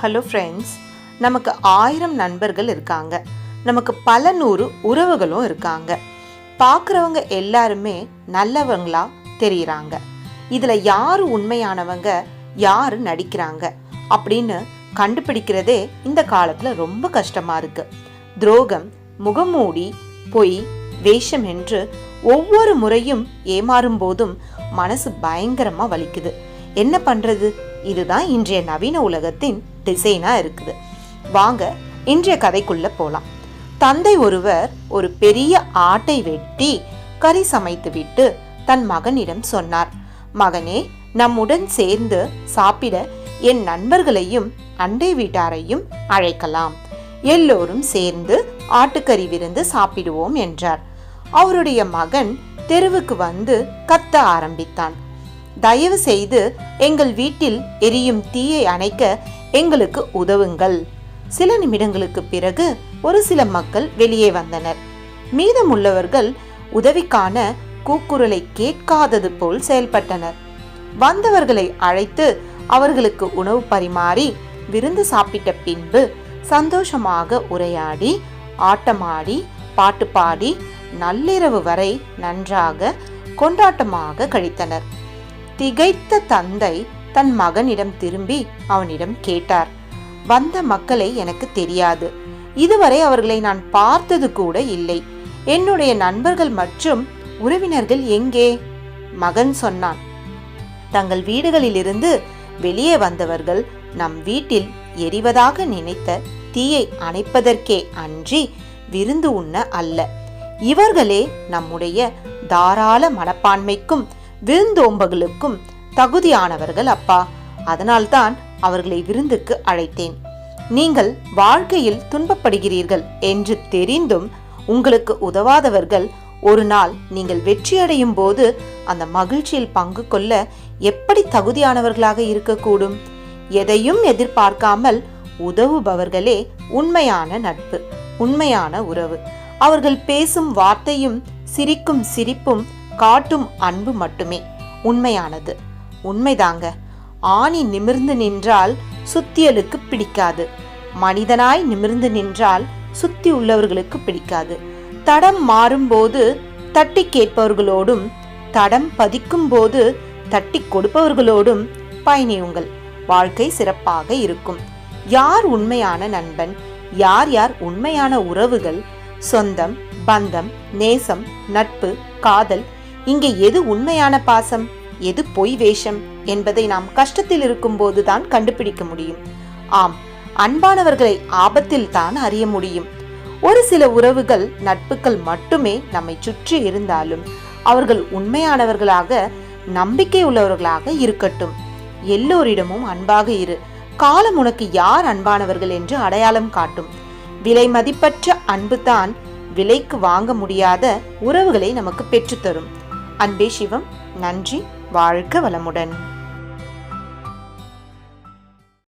Hello friends நமக்கு ஆயிரம் நண்பர்கள் இருக்காங்க. நமக்கு பல நூறு உறவுகளும் இருக்காங்க. பார்க்குறவங்க எல்லாருமே நல்லவங்களா தெரியுறாங்க. இதில் யார் உண்மையானவங்க யார் நடிக்கிறாங்க அப்படின்னு கண்டுபிடிக்கிறதே இந்த காலத்தில் ரொம்ப கஷ்டமாக இருக்கு. துரோகம் முகமூடி பொய் வேஷம் என்று ஒவ்வொரு முறையும் ஏமாறும் போதும் மனசு பயங்கரமாக வலிக்குது. என்ன பண்ணுறது இதுதான் இன்றைய நவீன உலகத்தின் டிசைனாக இருக்குது. வாங்க இன்றைய கதைக்குள்ள போகலாம் தந்தை ஒருவர் ஒரு பெரிய ஆட்டை வெட்டி கறி சமைத்துவிட்டு தன் மகனிடம் சொன்னார் மகனே நம்முடன் சேர்ந்து சாப்பிட என் நண்பர்களையும் அண்டை வீட்டாரையும் அழைக்கலாம். எல்லோரும் சேர்ந்து ஆட்டுக்கறி விருந்து சாப்பிடுவோம் என்றார். அவருடைய மகன் தெருவுக்கு வந்து கத்த ஆரம்பித்தான். தயவு செய்து எங்கள் வீட்டில் எரியும் தீயை அணைக்க எங்களுக்கு உதவுங்கள். சில நிமிடங்களுக்கு பிறகு ஒரு சில மக்கள் வெளியே வந்தனர். மீதமுள்ளவர்கள் உதவிக்கான கூக்குரலை கேட்காதது போல் செயல்பட்டனர். வந்தவர்களை அழைத்து அவர்களுக்கு உணவு பரிமாறி விருந்து சாப்பிட்ட பின்பு சந்தோஷமாக உரையாடி ஆட்டமாடி பாட்டு பாடி நள்ளிரவு வரை நன்றாக கொண்டாட்டமாக கழித்தனர். திகைத்த தந்தை தன் மகனிடம் திரும்பி அவனிடம் கேட்டார். வந்த மக்களை எனக்கு தெரியாது. இதுவரை அவர்களை நான் பார்த்தது கூட இல்லை. என்னுடைய நண்பர்கள் மற்றும் உறவினர்கள் எங்கே? மகன் சொன்னான். தங்கள் வீடுகளிலிருந்து வெளியே வந்தவர்கள் நம் வீட்டில் எரிவதாக நினைத்த தீயை அணைப்பதற்கே அன்றி விருந்து உண்ண அல்ல. இவர்களே நம்முடைய தாராள மனப்பான்மைக்கும் விருந்தோம்பகளுக்கும் தகுதியானவர்கள் அப்பா. அதனால்தான் அவர்களை விருந்துக்கு அழைத்தேன். நீங்கள் வாழ்க்கையில் துன்பப்படுகிறீர்கள் என்று தெரிந்தும் உங்களுக்கு உதவாதவர்கள் ஒரு நாள் நீங்கள் வெற்றியடையும் போது அந்த மகிழ்ச்சியில் பங்கு கொள்ள எப்படி தகுதியானவர்களாக இருக்கக்கூடும்? எதையும் எதிர்பார்க்காமல் உதவுபவர்களே உண்மையான நட்பு உண்மையான உறவு. அவர்கள் பேசும் வார்த்தையும் சிரிக்கும் சிரிப்பும் காட்டும் அன்பு மட்டுமே உண்மையானது. உண்மைதாங்க. ஆணி நிமிர்ந்து நின்றால் சுத்தியலுக்கு பிடிக்காது. மனிதனாய் நிமிர்ந்து நின்றால் சுத்தி உள்ளவர்களுக்கு பிடிக்காது. தடம் மாறும்போது தட்டி கேட்பவர்களோடும் தடம் பதிக்கும் போது தட்டி கொடுப்பவர்களோடும் பயணியுங்கள். வாழ்க்கை சிறப்பாக இருக்கும். யார் உண்மையான நண்பன்? யார் யார் உண்மையான உறவுகள்? சொந்தம் பந்தம் நேசம் நட்பு காதல் இங்கே எது உண்மையான பாசம்? எது பொய் வேஷம் என்பதை நாம் கஷ்டத்தில் இருக்கும்போதுதான் கண்டுபிடிக்க முடியும். ஆம் அன்பானவர்களை ஆபத்தில் தான் அறிய முடியும். ஒரு சில உறவுகள் நட்புகள் மட்டுமே நம்மை சுற்றி இருந்தாலும் அவர்கள் உண்மையானவர்களாக நம்பிக்கை உள்ளவர்களாக இருக்கட்டும். எல்லோரிடமும் அன்பாக இரு. காலம் உனக்கு யார் அன்பானவர்கள் என்று அடையாளம் காட்டும். விலை மதிப்பற்ற அன்பு தான் விலைக்கு வாங்க முடியாத உறவுகளை நமக்கு பெற்றுத்தரும். அன்பே சிவம் நன்றி. வாழ்க வளமுடன்.